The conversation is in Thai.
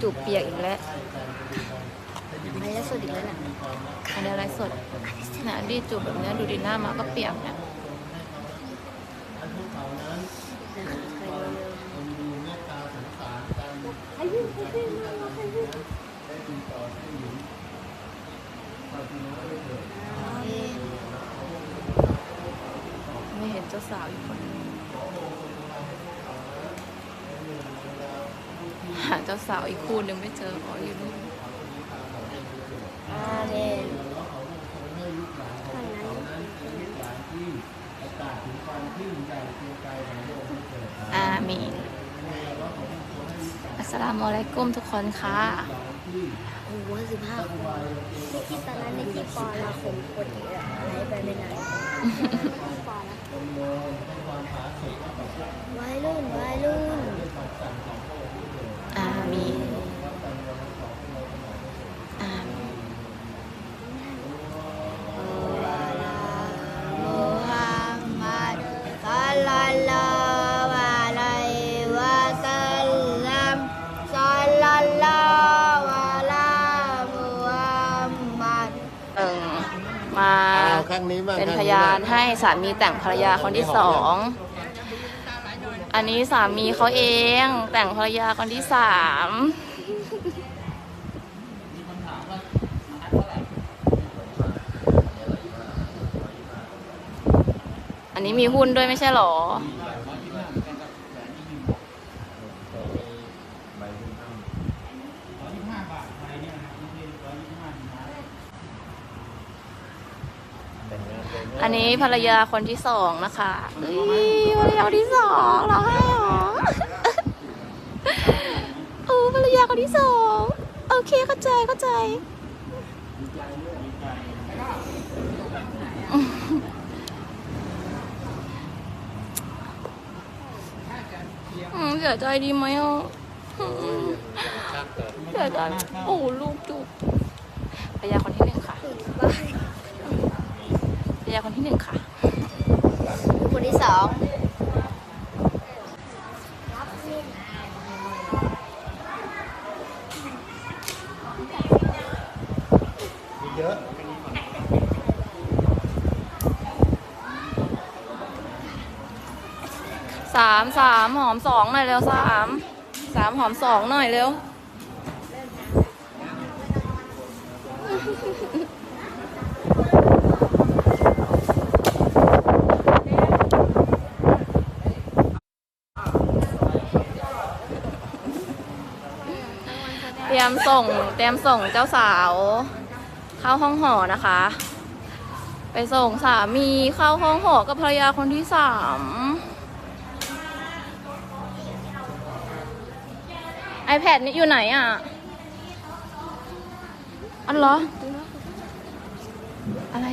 จูบเปียกอีกแล้วอันนี้สดอีกแล้วน่ะอันนี้อะไรสดนะดีจูบแบบนี้ดูดีหน้ามาก็เปียกเนี่ยไม่เห็นเจ้าสาวอีกคนนึง หาเจ้าสาวอีกคู่หนึ่งไม่เจออ๋ออยู่นู่นอาเมนข้างนั้นอามีนอัสสลามุอะลัยกุมทุกคนค่ะโอ้โหสิบห้าคนที่ตอนนั้นในที่ปอเราคงกดอะไรไปไม่นาน มาเอาข้างนี้บ้างเป็นข้งพยานให้สามีแต่งภรรยาคนที่สอง อันนี้สามีเขาเองแต่งภรรยาคนที่สามอันนี้มีหุ้นด้วยไม่ใช่หรอ อันนี้ภรรยาคนที่สองนะคะเอ้ยภรรยาคนที่สองร้องไห้เหรอเออภรรยาคนที่สองโอเคเข้าใจเข้าใจอืมเสียใจดีไหมอะอืมเสียใจโอ้ลูกจุกภรรยาคนที่หนึ่งค่ะภรร ยาคนที่หนึ่งค่ะ คนที่สองมีเยอะสามสามหอมสองหน่อยเร็วสามสามหอมสองหน่อยเร็ว เตรียมส่งเตรียมส่งเจ้าสาว เข้าห้องหอนะคะ ไปส่งสามีเข้าห้องหอกับภรรยาคนที่สามไอแพดนี่อยู่ไหนอะ อันเหรอ อะไร